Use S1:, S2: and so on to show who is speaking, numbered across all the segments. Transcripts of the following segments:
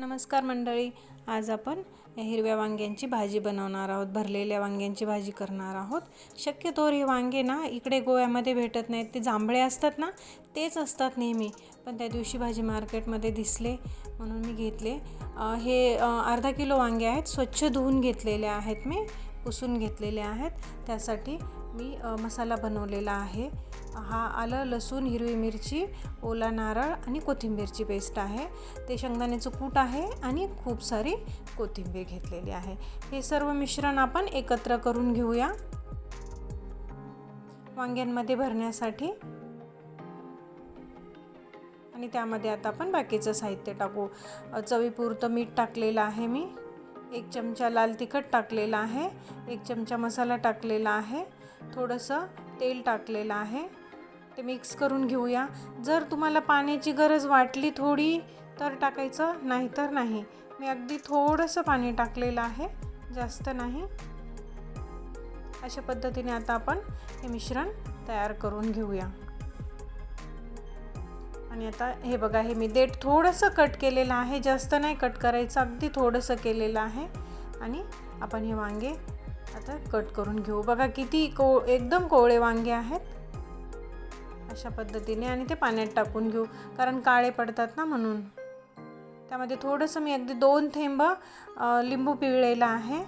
S1: नमस्कार मंडळी. आज आपण हिरव्या वांग्यांची भाजी बनवणार आहोत भरलेल्या वांग्यांची भाजी करणार आहोत. शक्यतो हे वांगे ना इकडे गोव्यामध्ये भेटत नाहीत ते जांभळे असतात ना तेच असतात नेहमी. पण त्या दिवशी भाजी मार्केटमध्ये दिसले म्हणून मी घेतले. हे अर्धा किलो वांगे आहेत स्वच्छ धुवून घेतलेले आहेत मी पुसून घेतलेले आहेत. त्यासाठी मी मसाला बनवलेला आहे. हा आलं लसूण हिरवी मिरची ओला नारळ आणि कोथिंबीरची पेस्ट आहे. ते शेंगदाण्याचं कूट आहे आणि खूप सारी कोथिंबीर घेतलेली आहे. हे सर्व मिश्रण आपण एकत्र करून घेऊया. वांग्यांमध्ये भरण्यासाठी. आणि त्यामध्ये आता आपण बाकीचं साहित्य टाकू. चवीपुरतं मीठ टाकलेलं आहे मी. एक चमचा लाल तिखट टाकलेला आहे. एक चमचा मसाला टाकलेला आहे. थोडंसं तेल टाकलेलं आहे. ते मिक्स करून घेऊया. जर तुम्हाला पाण्याची गरज वाटली थोडी तर टाकायचं नाही तर नाही. मी अगदी थोडंसं पाणी टाकलेलं आहे. जास्त नाही. अशा पद्धतीने आता आपण हे मिश्रण तयार करून घेऊया. आणि आता हे बघा हे मी देठ थोडंसं कट केलेलं आहे. जास्त नाही कट करायचं अगदी थोडंसं केलेलं आहे. आणि आपण हे वांगे आता कट करून घेऊ. बघा किती को एकदम कोवळे वांगे आहेत. अशा पद्धतीने आणि ते पाण्यात टाकून घेऊ. कारण काळे पडतात ना म्हणून. त्यामध्ये थोडंसं मी अगदी दोन थेंब लिंबू पिळलेला आहे.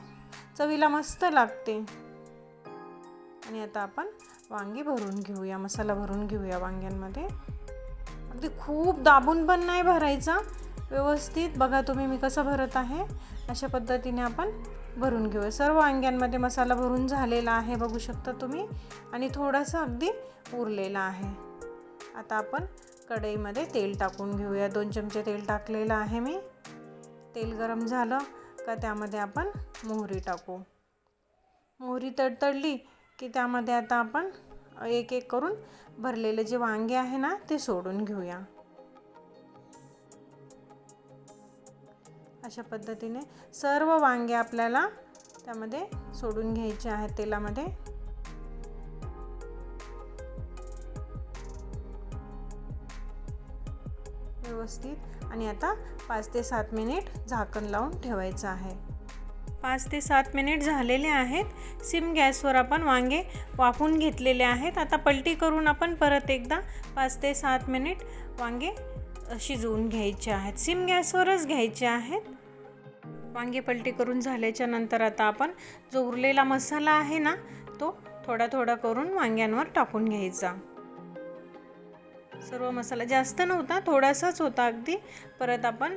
S1: चवीला मस्त लागते. आणि आता आपण वांगी भरून घेऊया मसाला भरून घेऊया वांग्यांमध्ये. अगदी खूप दाबून पण नाही भरायचा. व्यवस्थित. बघा तुम्ही मी कसं भरत आहे. अशा पद्धतीने आपण भरून घेऊया. सर्व वांग्यांमध्ये मसाला भरून झालेला आहे बघू शकता तुम्ही. आणि थोडासा अगदी उरलेला आहे. आता आपण कढईमध्ये तेल टाकून घेऊया. दोन चमचे तेल टाकलेलं आहे मी. तेल गरम झालं का त्यामध्ये आपण मोहरी टाकू. मोहरी तडतडली की त्यामध्ये आता आपण एक एक करून भरलेले जे वांगे आहे ना ते सोडून घेऊया. अशा पद्धतीने सर्व वांगे आपल्याला त्यामध्ये सोडून घ्यायचे आहेत तेलामध्ये. व्यवस्थित. आणि आता पाच ते सात मिनिट झाकण लावून ठेवायचं आहे. पाच ते सात मिनिट झालेले आहेत. सिम गॅसवर आपण वांगे वाफून घेतलेले आहेत. आता पलटी करून आपण परत एकदा पाच ते सात मिनिट वांगे शिजवून घ्यायचे आहेत. सिम गॅसवरच घ्यायचे आहेत. वांगे पलटी करून झाल्याच्यानंतर आता आपण जो उरलेला मसाला आहे ना तो थोडा थोडा करून वांग्यांवर टाकून घ्यायचा. सर्व मसाला जास्त नव्हता थोडासाच होता अगदी. परत आपण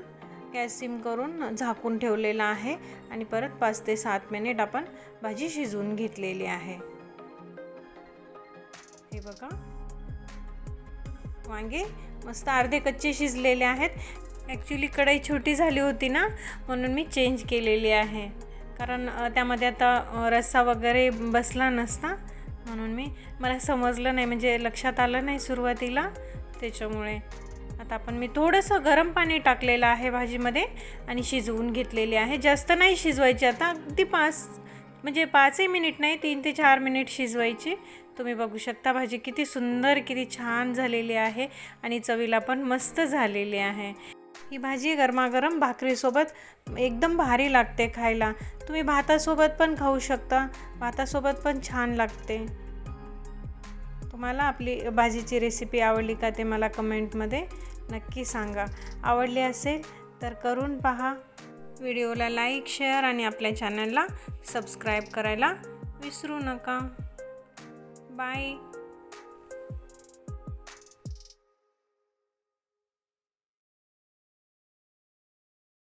S1: गॅस सिम करून झाकून ठेवलेला आहे आणि परत पाच ते सात मिनिट आपण भाजी शिजवून घेतलेली आहे. हे बघा. वांगे मस्त अर्धे कच्चे शिजलेले आहेत. ॲक्च्युली कढई छोटी झाली होती ना म्हणून मी चेंज केलेली आहे. कारण त्यामध्ये आता रस्सा वगैरे बसला नसता म्हणून मी मला समजलं नाही म्हणजे लक्षात आलं नाही सुरुवातीला त्याच्यामुळे. आता आपण मी थोडंसं गरम पाणी टाकलेलं आहे भाजीमध्ये आणि शिजवून घेतलेली आहे. जास्त नाही शिजवायची आता अगदी पाच म्हणजे पाचही मिनिट नाही तीन ते चार मिनिट शिजवायची. तुम्ही बघू शकता भाजी किती सुंदर किती छान झालेली आहे आणि चवीला पण मस्त झालेली आहे. ही भाजी गरमागरम भाकरीसोबत एकदम भारी लागते खायला. तुम्ही भातासोबत पण खाऊ शकता भातासोबत पण छान लागते. तुम्हाला आपली भाजीची रेसिपी आवडली का ते मला कमेंटमध्ये नक्की सांगा. आवडली असेल तर करून पहा. व्हिडिओला लाईक शेअर आणि आपल्या चॅनलला सबस्क्राईब करायला विसरू नका. बाय.